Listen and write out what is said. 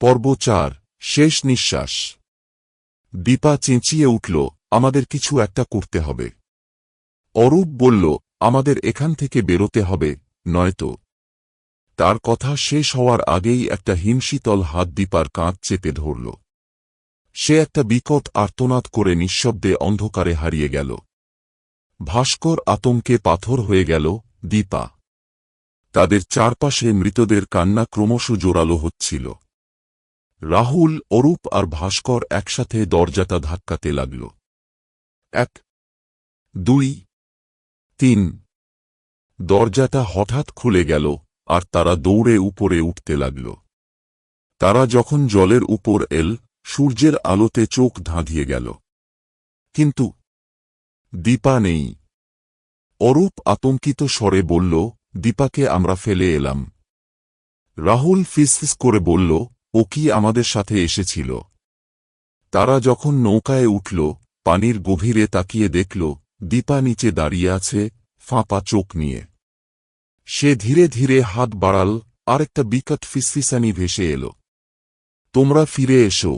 পর্ব চার, শেষ নিঃশ্বাস। দীপা চেঁচিয়ে উঠল, আমাদের কিছু একটা করতে হবে। অরূপ বলল, আমাদের এখান থেকে বেরোতে হবে, নয়তো। তার কথা শেষ হওয়ার আগেই একটা হিমশীতল হাত দীপার কাঁধ চেপে ধরল। সে একটা বিকট আর্তনাদ করে নিঃশব্দে অন্ধকারে হারিয়ে গেল। ভাস্কর আতঙ্কে পাথর হয়ে গেল, দীপা। তাদের চারপাশে মৃতদের কান্না ক্রমশ জোরালো হচ্ছিল। রাহুল, অরূপ আর ভাস্কর একসাথে দরজাটা ধাক্কাতে লাগল। এক, দুই, তিন। দরজাটা হঠাৎ খুলে গেল আর তারা দৌড়ে উপরে উঠতে লাগল। তারা যখন জলের উপর এল, সূর্যের আলোতে চোখ ধাঁধিয়ে গেল। কিন্তু দীপা নেই। অরূপ আতঙ্কিত স্বরে বলল, দীপাকে আমরা ফেলে এলাম। রাহুল ফিসফিস করে বলল ও কি আমাদের সাথে এসেছিল? তারা যখন নৌকায় উঠল, পানির গভীরে তাকিয়ে দেখল, দীপা নিচে দাঁড়িয়ে আছে, ফাঁপা চোখ নিয়ে। সে ধীরে ধীরে হাত বাড়াল আর একটা বিকট ফিসফিসানি ভেসে এল। তোমরা ফিরে এসো।